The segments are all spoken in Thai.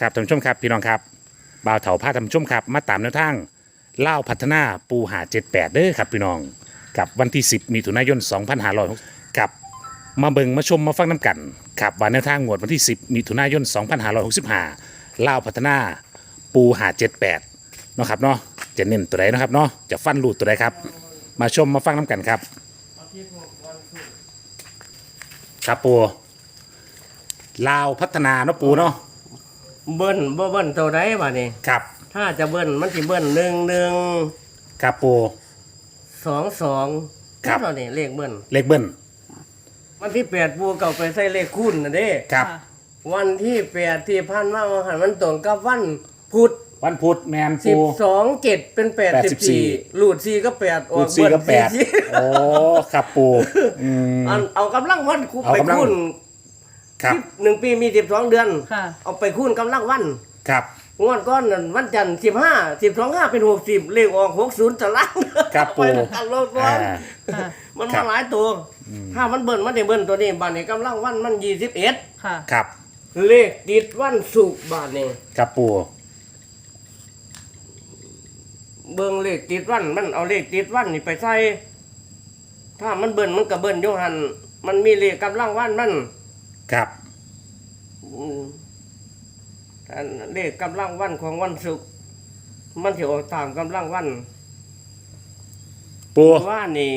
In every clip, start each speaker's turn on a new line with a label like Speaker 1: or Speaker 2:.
Speaker 1: ครับท่านผู้ชมครับพี่น้องครับบ่าวเถาผ้าท่านผู้ชมครับ มาตามแนวทางเล่าวพัฒนาปูหา78เด้อครับพี่น้องกับวันที่ 10 มิถุนายน 2506กับมาเบิงมาชมมาฟังน้ำกันครับวันแนวทางงวดวันที่ 10 มิถุนายน 2565เล่าวพัฒนาปูหา78เนาะครับเนาะจะเน้นตัวใดเนาะครับเนาะจะฟันรูดตัวใดครับ มาชมมาฟังน้ำกันครับ ครับปูลาวพัฒนาเนาะปูเนาะ
Speaker 2: เบิ้ลบ่เบิ้ลตัวใดบ่นี่
Speaker 1: ครับ
Speaker 2: ถ้าจะเบิ้ลมันสิเบิ้ลหนึ่งหนึ่ง
Speaker 1: ครับปู
Speaker 2: สองสอง
Speaker 1: ครับ
Speaker 2: เท่านี้เลขเบิ้ล
Speaker 1: เลขเบิ้ล
Speaker 2: วันที่แปดปูเก่าไปใส่เลขคูณนะเด้
Speaker 1: ครับ
Speaker 2: วันที่แปดที่พันว่าวันหันมันตรงกับวันพุธ
Speaker 1: วันพุธแมน
Speaker 2: สิ
Speaker 1: ปู
Speaker 2: บสองเจ็ดเป็นแปดสิบสี่
Speaker 1: 84
Speaker 2: หลุดสี่ก็แปดอ
Speaker 1: ปู
Speaker 2: อก
Speaker 1: ซี
Speaker 2: เบิ้ล
Speaker 1: กับแปด
Speaker 2: สี่
Speaker 1: โอ้ครับปูอืม
Speaker 2: อันเอากำลังวันคู
Speaker 1: เอา
Speaker 2: ไป
Speaker 1: กำลัง
Speaker 2: คูณ
Speaker 1: ครับ
Speaker 2: หนึ่งปีมีสิบสองเดือน
Speaker 3: ค่ะ
Speaker 2: เอาไปคูณกำลังวัน
Speaker 1: ครับ
Speaker 2: งวดก้อนนั่นวันจันทร์สิบห้าสิบสองห้าเป็นหกสิบเลขออกหกศูนย์จะล้าน
Speaker 1: ครับปู
Speaker 2: ไปแล้วกันโลดร้อ
Speaker 1: อ่าน
Speaker 3: ค่ะ
Speaker 2: มัน
Speaker 1: ครั
Speaker 2: มา
Speaker 1: บ
Speaker 2: หลายตัว ถ้ามันเบิ่นมันได้เบิ่นตัวนี้บาทนี้กำลังวันมันยี่สิบเอ็ด
Speaker 3: ค่ะ
Speaker 1: ครับ
Speaker 2: เลขติดวันศุกร์บาทนี้
Speaker 1: ครับปู
Speaker 2: เบิ่งเลขติดวันมันเอาเลขติดวันนี่ไปใส่ถ้ามันเบิ่นมันก็เบิ่นอยู่หันมันมีเลขกำลังวันมัน
Speaker 1: ครับ
Speaker 2: อืมอันเลขกำลังวันของวันศุกร์มันสิออกตามกำลังวัน
Speaker 1: ปู
Speaker 2: ว่านี่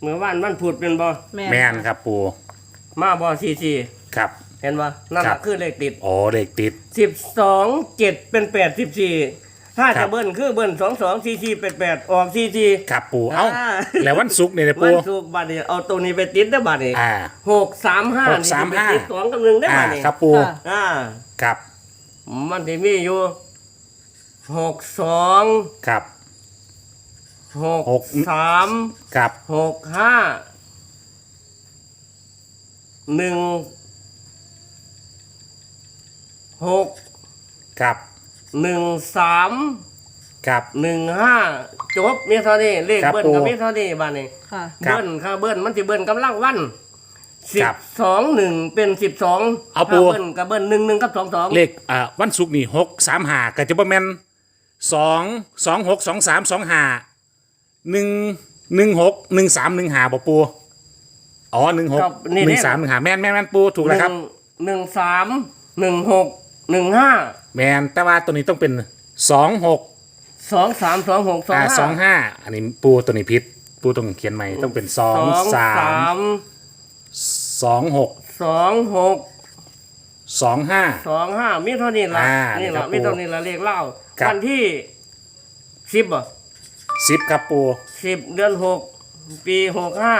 Speaker 2: เมื่อวานมันพูดเป็นบ่
Speaker 3: แม่
Speaker 1: แมนครับปู
Speaker 2: มาบ่ซีซี
Speaker 1: ครับ
Speaker 2: เห็นบ่นั่น
Speaker 1: ครั
Speaker 2: น่ะ
Speaker 1: บ
Speaker 2: คือเลขติด
Speaker 1: โอ้เลขติด
Speaker 2: สิบสองเจ็ดเป็นแปดสิบสี่ ถ้า
Speaker 1: ครั
Speaker 2: จะ
Speaker 1: บ
Speaker 2: เบิ้ลคือเบิ้ลสองสองซีซีเป็นแปดออกซีซี
Speaker 1: ครับปูเอ้า
Speaker 2: อ่า
Speaker 1: แล้ววันศุกร์เนี่ยนะ
Speaker 2: วั
Speaker 1: ปู
Speaker 2: นศุกร์บัดนี้เอาตัวนี้ไปติดได้อบัดนี้
Speaker 1: อ่า
Speaker 2: หกสามห้า
Speaker 1: หกสามห้า
Speaker 2: ติดสองกับหนึ่งได้อ
Speaker 1: อ่า
Speaker 2: บัดนี้
Speaker 1: ครับปู
Speaker 3: ค่ะ
Speaker 2: อ่า
Speaker 1: ครับ
Speaker 2: มันจะมีอยู่หกสอง
Speaker 1: ครับ
Speaker 2: หก
Speaker 1: หก
Speaker 2: สาม
Speaker 1: ครับ
Speaker 2: หกห้าหนึ่งหก
Speaker 1: ครับ
Speaker 2: หนึ่งสาม
Speaker 1: ครับ
Speaker 2: หนึ่งห้าจบมีเท่านี้เลข
Speaker 1: ครับ
Speaker 2: เบิ้ล
Speaker 1: ปู่
Speaker 2: ก็มีเท่านี้บ้านนี้
Speaker 3: ค่ะ
Speaker 1: ครับ
Speaker 2: เบิ้ลค่ะเบิ้ลมันจะเบิ้ลกำลังวันสิ
Speaker 1: ครับบ
Speaker 2: สองหนึ่งเป็นสิบสอง
Speaker 1: เอาปู่
Speaker 2: เบิ้ลกับเบิ้ลหนึ่งหนึ่งกับสองสอง
Speaker 1: เลขอ่าวันศุกร์นี่หกสามหาก็จะประมาณสองสองหกสองสามสองหาหนึ่งหนึ่งหกหนึ่งสามหนึ่งหาบ่ปูอ๋อหนึ่งหกหนึ่งสามหนึ่งหาแม่นแม่นแม่นปูถูกแล้วครับ
Speaker 2: หนึ่งหนึ่งสามหนึ่งหกหนึ่งห้า
Speaker 1: แมนแต่ว่าตัวนี้ต้องเป็นสองหก
Speaker 2: สองสามสองหกสอง
Speaker 1: อ่า
Speaker 2: ห้า
Speaker 1: สองห้าอันนี้ปูตัวนี้พิษปูต้องเขียนใหม่ต้องเป็นสองสาม
Speaker 2: ม
Speaker 1: สองหก
Speaker 2: สองหก
Speaker 1: สองห้า
Speaker 2: สองห้ามีเท่านี้ละ
Speaker 1: อ่า
Speaker 2: นี่
Speaker 1: ครั
Speaker 2: ละ
Speaker 1: บ
Speaker 2: มีเท่านี้ละเลขเล่า
Speaker 1: ครับ
Speaker 2: วันที่สิบอะ
Speaker 1: สิบครับปู
Speaker 2: สิบเดือนหกปีหกห้า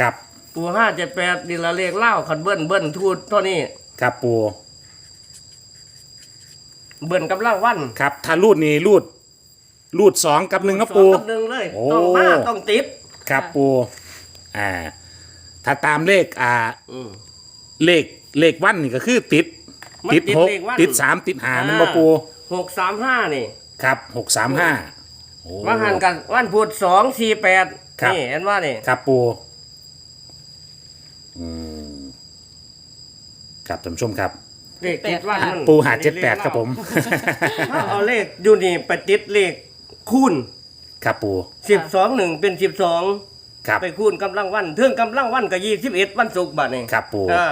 Speaker 1: กับ
Speaker 2: ปูห้าเจ็ดแปดนี่ละเลขเล่าขันเบิ้ลเบิ้ลทูดตัวนี้
Speaker 1: กับปู
Speaker 2: เบิ้ลกำลังวัน
Speaker 1: ครับถ้ารูดนี่รูดรูดสองกับหนึ่งครับ
Speaker 2: สอ
Speaker 1: ปู
Speaker 2: กับหนึ่งเลย
Speaker 1: โอ้
Speaker 2: ต้องมาต้องติด
Speaker 1: ครับปูอ่าถ้าตามเลขอ่า
Speaker 2: อืม
Speaker 1: เลขเลขวันนี่ก็คือติด
Speaker 2: มัน
Speaker 1: ติด
Speaker 2: ติด
Speaker 1: หก
Speaker 2: เลขวัน
Speaker 1: ติดสามติดหามันมา
Speaker 2: อ่า
Speaker 1: ปู
Speaker 2: หกสามห้านี่
Speaker 1: ครับหกสามห้าโอ้
Speaker 2: ว่าหันกันวันพุธสองสี่แปด
Speaker 1: ครับ
Speaker 2: นี่เห็นว่านี่
Speaker 1: ครับปูอืมครับท่านผู้ชชมครับ
Speaker 2: เลขติดวันมัน
Speaker 1: ปูหาเจ็ดแปดครับผม
Speaker 2: ถ้าเอาเลขอยู่นี่ไปติดเลขคูณ
Speaker 1: ครับปู
Speaker 2: สิบสองหนึ่งเป็นสิบสอง
Speaker 1: ครับ
Speaker 2: ไปคูณกำลังวันเท่งกำลังวันกับยี่สิบเอ็ดวันศุกร์บัดนี่
Speaker 1: ครับปู
Speaker 2: อ่า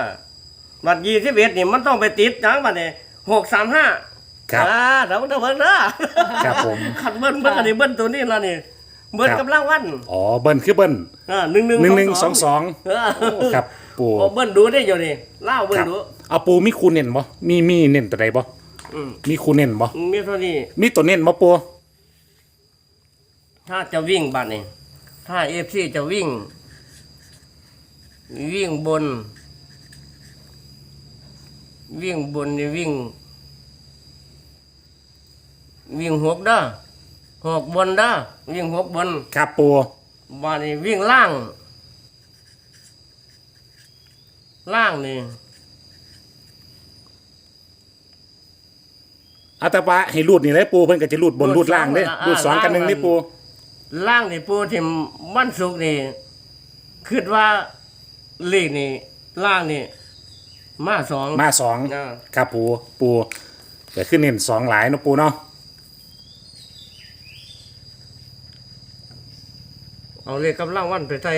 Speaker 2: บัดยี่สิบเอ็ดนี่มันต้องไปติดจังบัดนี่หกสามห้า
Speaker 1: ครับ
Speaker 2: อ่าเดี๋ยวเดี๋ยวเพิ่งนะครับ
Speaker 1: ผม
Speaker 2: ขัดเบิ้ลเบิ้ลอันนี้เบิ้ลตัวนี้ละนี่เบิ้ล
Speaker 1: ครับ
Speaker 2: กำลังวัน
Speaker 1: อ๋อเบิ้ลคือเบิ้ล
Speaker 2: อ่าหนึ่งหนึ่ง
Speaker 1: หนึ่งหนึ่งสองสอง
Speaker 2: เออ
Speaker 1: ครับ ปู
Speaker 2: โอ้เบิ้ลดูได้อยู่นี่เล่าเบิ้
Speaker 1: ค
Speaker 2: ล
Speaker 1: รับ
Speaker 2: ดู
Speaker 1: เอาปูมีคูเน้นบ่มีมีเน้นตัวใดบ่
Speaker 2: อืม
Speaker 1: มีคูเน้นบ่
Speaker 2: มีเท่านี้
Speaker 1: มีตัวเน้นบ่ปู
Speaker 2: ถ้าจะวิ่งบัดนี่ถ้าเอฟซีจะวิ่ง วิ่งบน วิ่งบนนี่วิ่ง วิ่งหกเด้อหกบนเด้อวิ่งหกบน
Speaker 1: ครับปู
Speaker 2: บาดนี่วิ่งล่าง ล่างนี่
Speaker 1: เอาแต่ว่าให้รูดนี่เลยปูเพิ่นก็จะรูดบนรูดล่างเด้รูดสองกันหนึ่งนี่ปู
Speaker 2: ล่างนี่ปูทิมวันศุกร์นี่คิดว่าเลขนี่ล่างนี่มาสอง
Speaker 1: มาสอง
Speaker 2: อ่า
Speaker 1: ครับปูปูเกิดขึ้นเน้นสองหลายเนาะปูเนาะ
Speaker 2: เอาเลขกำลังวันไปใส่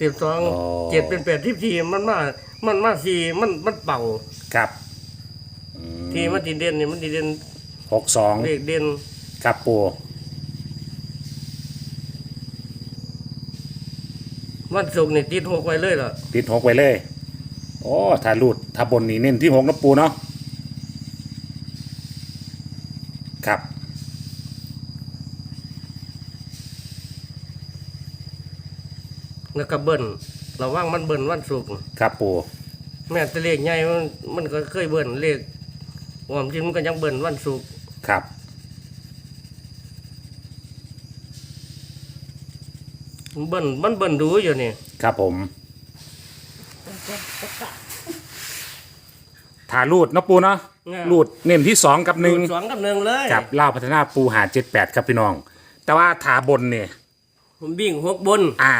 Speaker 2: สิบสองเจ็ดเป็นแปดที่ทีมันมา มันมาสี่มันมันเป่า
Speaker 1: ครับ
Speaker 2: ทีมันดีเด่นนี่มันดีเด่น
Speaker 1: หกสอง
Speaker 2: เลขเด่น
Speaker 1: ครับปู
Speaker 2: วันศุกร์นี่ติดหกไว้เลยล่ะ
Speaker 1: ติดหกไว้เลย โอ้ถ้ารูดถ้าบนนี่เน้นที่หกเนาะปูเนาะครับ
Speaker 2: แล้วก็เบิ้ลระวังมันเบิ้ลวันศุกร์
Speaker 1: ครับปู
Speaker 2: แม่แต่เลขใหญ่มันมันก็เคยเบิ้ลเลขความจริงมันก็ยังเบิ้ลวันศุกร์
Speaker 1: ครับ
Speaker 2: เบิ้ลมันเบิ้ลดูอยู่นี่
Speaker 1: ครับผมถ้ารูดเนาะปูเนาะรูดเน้นที่สองกับหนึ่ง
Speaker 2: สองกับหนึ่งเลย
Speaker 1: กับเล่าวพัฒนาปูหาเจ็ดแปดครับพี่น้อง แต่ว่าถาบนเนี่ย
Speaker 2: ผมวิ่งหกบน
Speaker 1: อ่า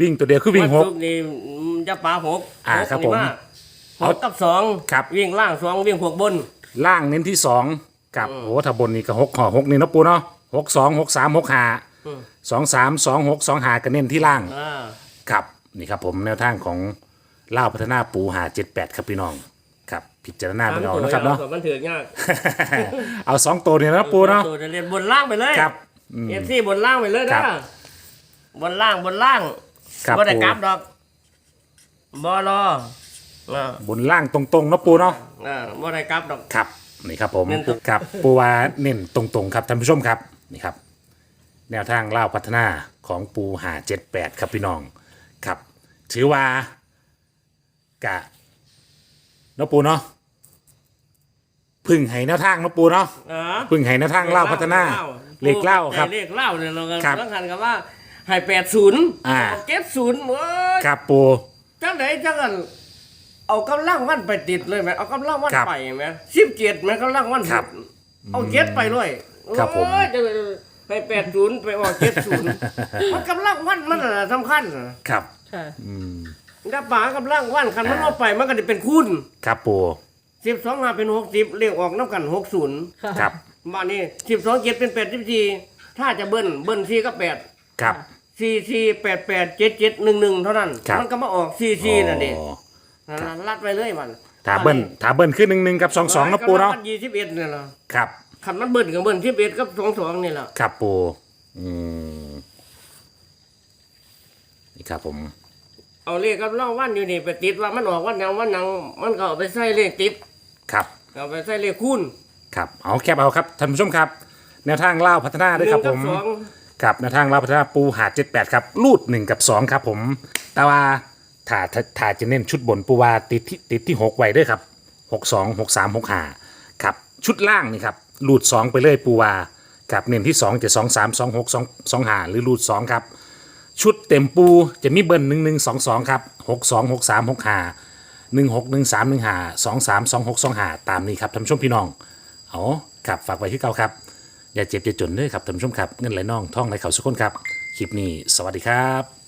Speaker 1: วิ่งตัวเดียวคือวิ่งหก
Speaker 2: วันศุร์นี่จะปาหก
Speaker 1: อ่า
Speaker 2: หก
Speaker 1: ครับ
Speaker 2: นี่
Speaker 1: ผมา
Speaker 2: หกกับสอง
Speaker 1: ครับ
Speaker 2: วิ่งล่างสองวิ่งหกบน
Speaker 1: ล่างเน้นที่สองกับโอ้ถ้าบนนี่ก็หกห่อหกนี่เนาะปูเนาะหกสองหกสามหกหา
Speaker 2: อืม
Speaker 1: สองสามสองหกสองหาก็เน้นที่ล่าง
Speaker 2: อ่า
Speaker 1: ครับนี่ครับผมแนวทางของเล่าวพัฒนาปูหาเจ็ดแปดครับพี่น้องครับพิจารณาไปเอานะครับเนาะ
Speaker 2: ตัวมันถือยาก
Speaker 1: เอาสองตัวเนี่ยนะปูเนาะ
Speaker 2: ตัวจะเรียนบนล่างไปเลย
Speaker 1: ครับอืม
Speaker 2: เอฟซีบนล่างไปเลย
Speaker 1: ครั
Speaker 2: นะ
Speaker 1: บ
Speaker 2: บนล่างบนล่าง
Speaker 1: ครับ
Speaker 2: บ่ได้
Speaker 1: ปู
Speaker 2: กลับดอกบอรออ่า
Speaker 1: บนล่างตรงๆเนาะปูเนาะ
Speaker 2: อ่าบ่ได้กลับดอก
Speaker 1: ครับนี่ครับผม
Speaker 2: เน้นตรง
Speaker 1: ครับปูวาเน้นตรงๆครับท่านผู้ชมครับนี่ครับ แนวทางเล่าวพัฒนาของปูหาเจ็ดแปดครับพี่น้องครับ ถือว่ากะเนาะปูเนาะพึ่งให้แนวทางเนาะปูเนาะ
Speaker 2: อ่า
Speaker 1: พึ่งให้แนวทางเล่าวพัฒนาเลขเล่าครับ
Speaker 2: เลขเล่าเนี่ยเราก็
Speaker 1: ครับ
Speaker 2: ต้องหันกับว่า ให้แปดศูนย์
Speaker 1: อ่า
Speaker 2: เจ็ดศูนย์เว้ย
Speaker 1: ครับปู
Speaker 2: จังไหนจังกันเอากำลังวันไปติดเลยไหมเอากำลังวัน
Speaker 1: ครับ
Speaker 2: ไปไหมสิบเจ็ดไหมกำลังวัน
Speaker 1: ครับ
Speaker 2: เอาเจ็ดไปเลย
Speaker 1: ครับผม
Speaker 2: โอ้ยจะไปแปดศูนย์ไปออกเจ็ดศูนย์มันกำลังวันมันน่ะสำคัญน่ะ
Speaker 1: ครับ
Speaker 3: ค่ะ
Speaker 1: อืม
Speaker 2: ถ้าป่ากำลังวันคันมัน
Speaker 1: อ่า
Speaker 2: เอาไปมันก็จะเป็นคุณ
Speaker 1: ครับปู
Speaker 2: สิบสองมาเป็นหกสิบเรียกออกน้ำกันหกศูนย์
Speaker 3: ค่ะ
Speaker 1: ครับ
Speaker 2: บ้านนี้สิบสองเจ็ดเป็นแปดสิบสี่ถ้าจะเบิ้ลเบิ้ลสี่ก็แปด
Speaker 1: ครับ
Speaker 2: สี่สี่แปดแปดเจ็ดเจ็ดหนึ่งหนึ่งเท่านั้น
Speaker 1: ครับ
Speaker 2: มันก็มาออกสี่สี่นั่นเอง
Speaker 1: อ๋อ
Speaker 2: นั่นล่ะรัดไปเลยมัน
Speaker 1: ถาเบิ้ลถาเบิ้ลขึ้นหนึ่งหนึ่งกับสองสองเนาะปูเนาะ
Speaker 2: ยี่สิบเอ็ดเนี่ยเหรอ
Speaker 1: ครับ
Speaker 2: ขันมันเบิ้ลกับเบิ้ลสิบเอ็ดกับสองสองนี่แหละ
Speaker 1: ครับปูอืมนี่ครับผม
Speaker 2: เอาเลขกับเล่าวันอยู่นี่ไปติดว่ามันออกวันยังวันยังมันก็เอาไปใส่เลขติด
Speaker 1: ครับ
Speaker 2: เอาไปใส่เลขคูณ
Speaker 1: ครับเอาแคบเอาครับท่านผู้ชมครับ แนวทางเล่าวพัฒนาด้วยครับ
Speaker 2: หนึ่
Speaker 1: ผ
Speaker 2: ง
Speaker 1: ม
Speaker 2: กัสอง
Speaker 1: ครับแนทางเล่าพัฒนาปูหาเจ็ดแปดครับรูดหนึ่งกับสองครับผมแต่ว่าถ้าถ้าจะเน้นชุดบนปูวาติดที่ติดที่หกไว้ด้วยครับหกสองหกสามหกห้าครับชุดล่างนี่ครับรูดสองไปเลยปูวากับเน้นที่สองจะสองสามสองหกสองสองห้าหรือรูดสองครับชุดเต็มปูจะมีเบิ้ลหนึ่งหนึ่งสองสองครับหกสองหกสามหกห้าหนึ่งหกหนึ่งสามหนึ่งห้าสองสามสองหกสองห้าตามนี้ครับท่านผู้ชมพี่น้อง เอาครับฝากไว้ที่เก่าครับ อย่าเจ็บอย่าจนเด้อครับท่านผู้ชมครับเงินไหลน่องท่องไหลเข่าสุกคนครับคลิปนี้สวัสดีครับ